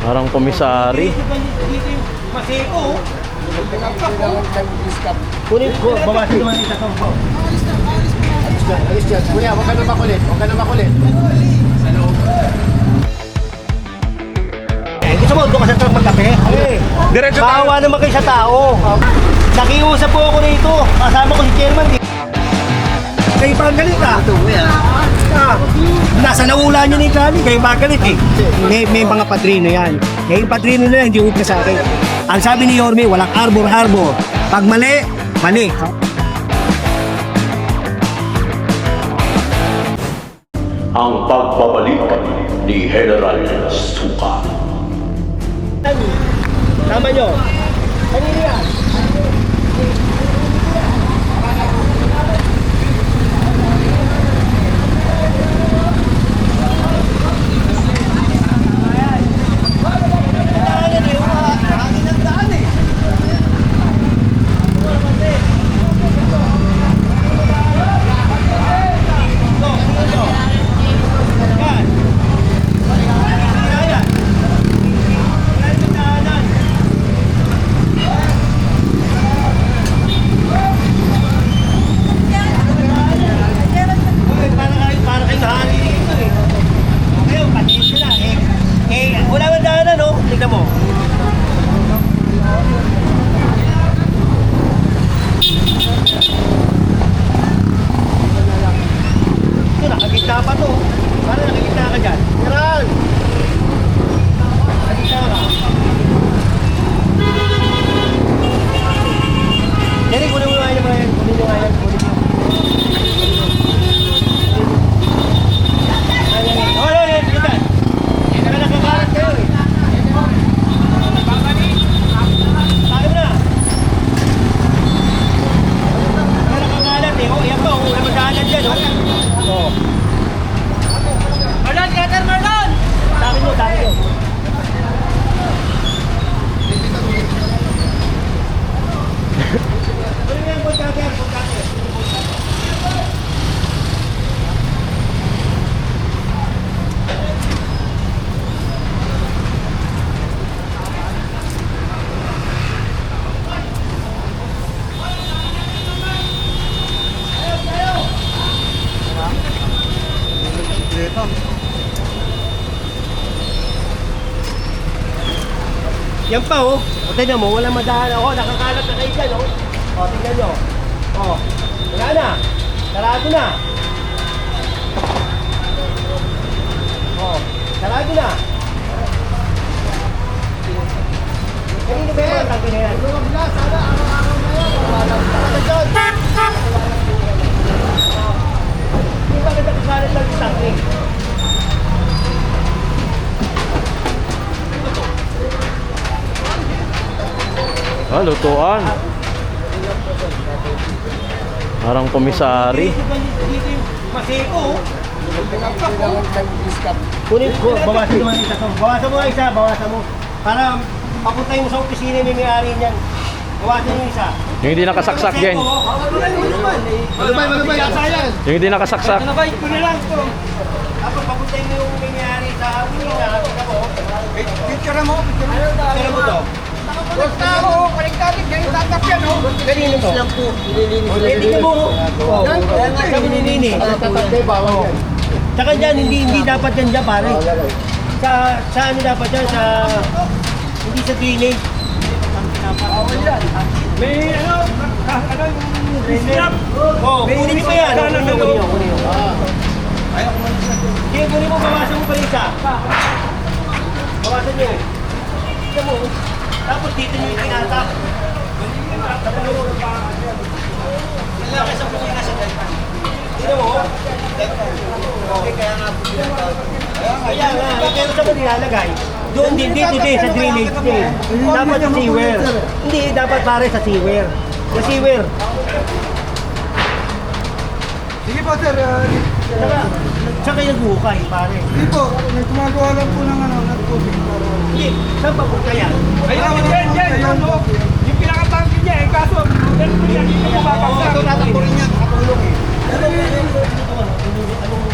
Parang komisari. Masiko. Kunin ko, bawasin naman isa sa ko. Alis dyan. Kuya, huwag ka na makulit. Huwag ka na makulit. Eh, gusto mo, doon ka sa truck magkape? Diretso Bawa naman kayo sa tao. Nakiusap po ako rito. Kasama ko si chairman. Kayo pa ang galit ah. Ah, nasa naula niya ni Johnny, kayo ba galit eh? May, may mga padrino yan. Kaya yung padrino na yan, hindi huwag na sa akin. Ang sabi ni Yorme, walang arbor-arbor. Pag mali, mali. ang pagbabalik ni General Suka. Tama nyo. Kanino yan? Pa oh. O tignan mo, walang madahan ako. Nakakalat na kayo dyan oh. O, tignan nyo. O, wala na. Sarado na. O, sarado na. Kanino ba yan? Tanggal na yan. Sana araw-araw na yan. Wala dyan. Hindi ba kita kasalat lang sa tangking? Ah, lutuan. Parang komisari. Masiko. Kunin ko, bawasan naman isa to. Bawasan mo nga isa, bawasan mo. Para papuntahin mo sa opisina may may-ari niyan. Bawasan yung isa. Yung hindi nakasaksak dyan. Malubay, malubay. Yung hindi nakasaksak. Nabait ko na lang to. Tapos papuntahin mo yung may-ari sa opisina. Tingnan mo. Picture mo. Tingnan mo to. Ako, kaligtalig. Ganyan tatap yan, oh. Kanino to? Eh, tingnan mo. Oh. Sabi ni Nini. Tatap din, bawal yan. Tsaka dyan, hindi, hindi dapat yan dyan pare. Sa, sa ano dapat yan? Sa, hindi sa drainage. May ano, ano yung snap? Oo, kunin mo yan. Kunin mo, kunin mo. Sige, kunin mo, bawasan mo pa rin isa. Bawasan nyo. Tignan mo. Tapos dito nyo mo. Lalaki sa pukin na sa Tignan mo. Okay, kaya nga po Kaya nga, pero sa mo nilalagay. Doon din, dito din, sa drainage din. Dapat sa sewer. Hindi, dapat pare sa sewer. Sa sewer. Sige po, sir. Ah, Saka, saka yung hukay, pare. Hindi po. May gumagawa lang po ng ano, ng tubig. para- Hindi, saan pa punta yan? Ayun, yan, yan, yan. Yung pinakatangki niya eh, kaso, ganun po yan, hindi mo mapapagsak. Ito tatampurin yan, nakatulong eh. Ano, ano, ano, ano, anong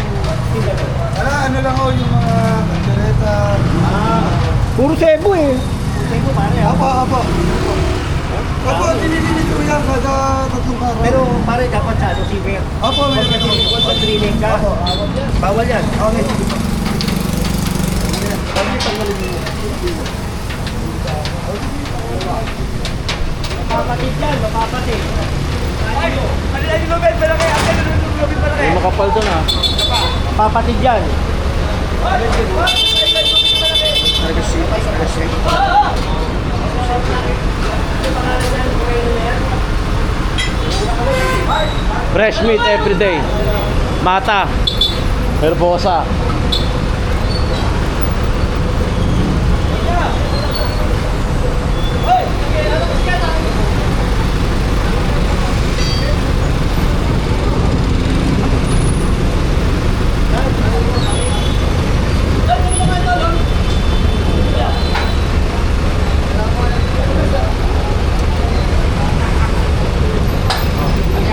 tindahan? Wala, ano lang ho, yung mga kaldereta. Ah, Puro Cebu eh. Cebu pare. Apo, apo. Opo, dinidinit ko yan kada tatlong araw. Pero pare dapat sa ano, silver. Opo, may Pag pag-drilling ka. Bawal yan. Okay. Mapapatid yan, mapapatid. Ano lang yung lubid? Malaki. Ang ganda ng lubid malaki. May makapal doon ah. Papatid yan. Fresh meat every day. Mata. Herbosa.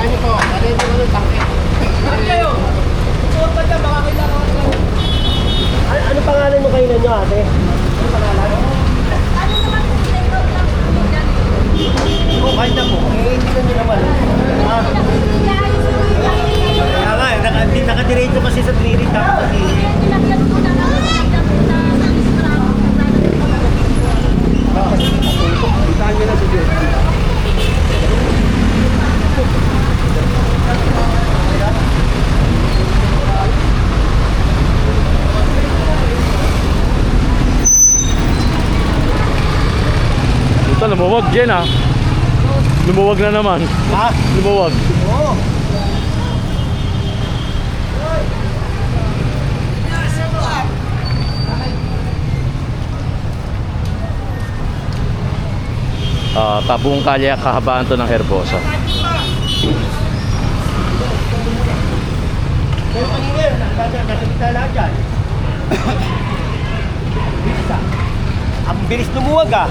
Ano po? Ano yung ano, tangke? Ano, ano pangalan mo kayo nyo ate? Ano pangalan? Oo, kahit na po. Eh, hindi na nyo naman. Ah, kaya nga, eh, naka, di- nakadiretso kasi sa drilling tapos kasi Jen ah. Lumuwag na naman. Ha? Lumuwag. Oo. Ah, tabuong kalye kahabaan to ng Herbosa. Yan. Ang bilis lumuwag ah.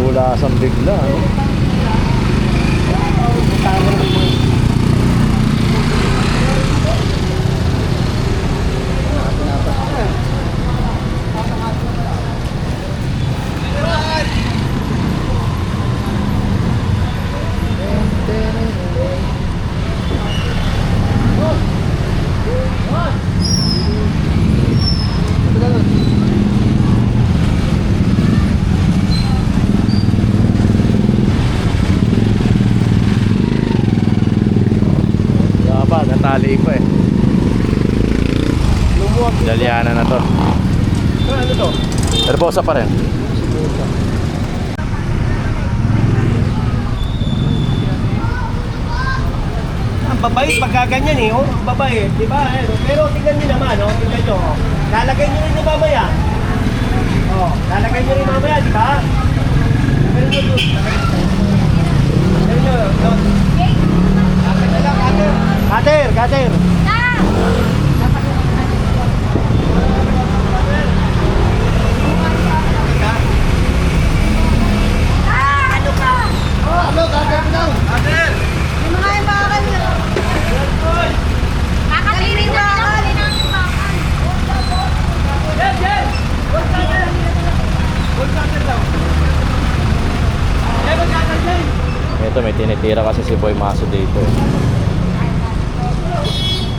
Bulasan bigla. No? Wala pa, natali pa eh. Lumuwag. Daliana na to. Ano, ano to? Herbosa pa rin. Ang babait pagkaganyan eh, oh, ang babait, di ba? Eh, pero tingnan niyo naman, oh, tingnan niyo, oh. Lalagay niyo rin yung mamaya. Oh, lalagay niyo rin mamaya, di ba? Pero niyo doon. Pero doon. Dyan. Ito may tinitira kasi si Boy Maso dito.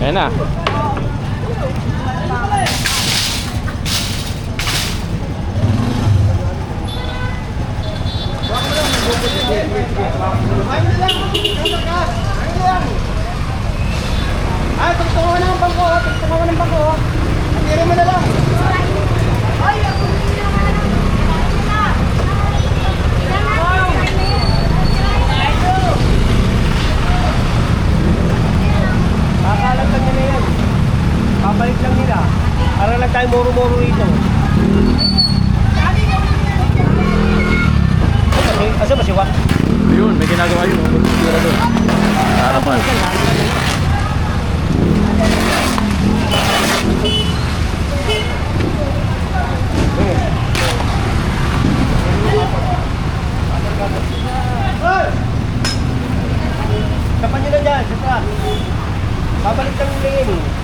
Ayan na. Ay, tugtungan na ang bangko. Tugtungan ng bangko. Tira mo na lang. Ay, ako hindi naman. Kakalat lang nila yan. Babalik lang nila. Para lang tayo muro-muro rito. Asa, asa ba si Wak? Yun, may ginagawa yun. oh. Tira doon. Harapan. Tapan nyo na dyan, sa truck. Babalik lang nila yan eh.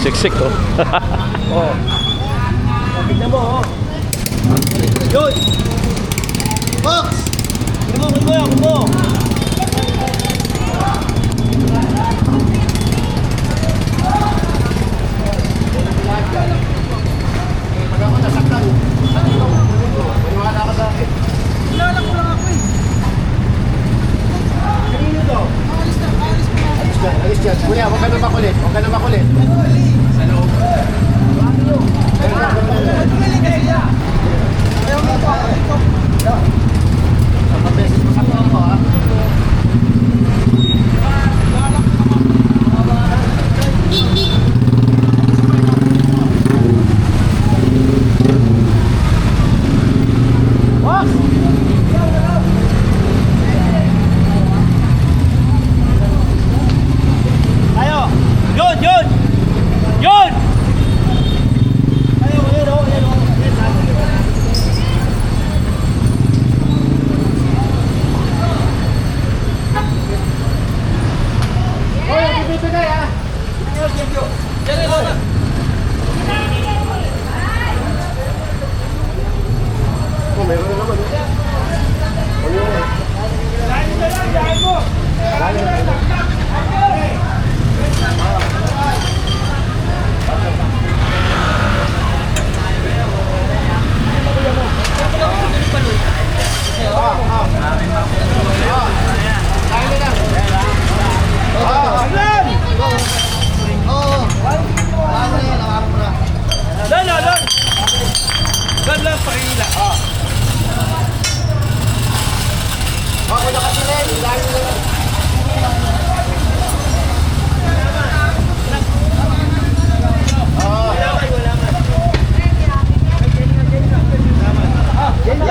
Siksik oh. Oh. Tignan mo, oh. Yun! Box! Tignan mo, mo, tignan mo. Pag ako nasaktan, maniwala ka sa akin. Kanino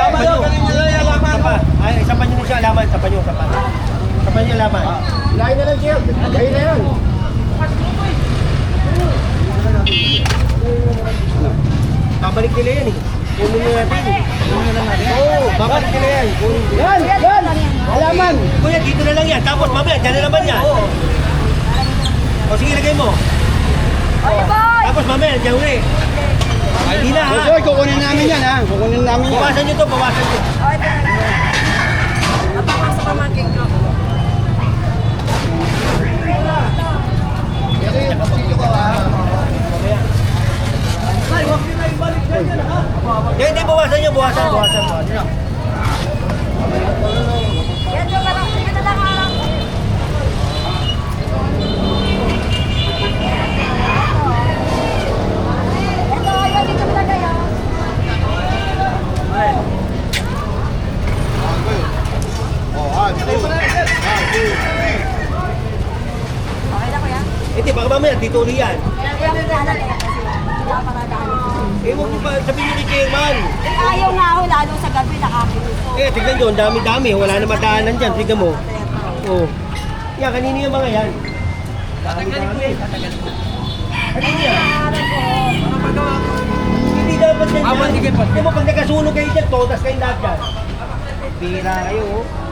Laman nyo. Isa pa. Ay, isa pa nyo siya, laman. Isa pa nyo, isa pa. Isa pa nyo, laman. Lain na lang, Jill. Lain na yan. Babalik nila yan eh. Kunin nyo natin. Kunin na lang natin. Oo, babalik nila yan. Yan, yan. Alaman. Kuya, dito na lang yan. Tapos mamaya, dyan na naman yan. O sige, lagay mo. Ay, boy! Tapos mamaya, dyan uli. Ay, hindi na ha. Boy, kukunin namin yan ha. Kukunin namin yan. Bawasan nyo to, bawasan nyo. Ay, talaga. Napapasok ka magking ko. Yan, hindi, bawasan nyo, bawasan, bawasan, bawasan. Yan yung parang, yan na lang alam. Ito, ayun, dito mo lagay, ah. Okay na, kuya? Hindi, baka mamaya, dito uli yan. Eh, pa huwag mo pa, sabihin kay Chairman. Eh, Ayaw nga ako, lalo sa gabi, nakakinuso. Eh, tignan nyo, ang dami-dami. Wala na mataanan dyan. Tignan mo. Oo. Yan, kanino yung mga yan? Tatagalin ko yan. Kanino yan? Hindi dapat yan dyan. Hindi mo, pag nagkasunog kayo dyan, todas kayo lahat dyan. Bira kayo, oh.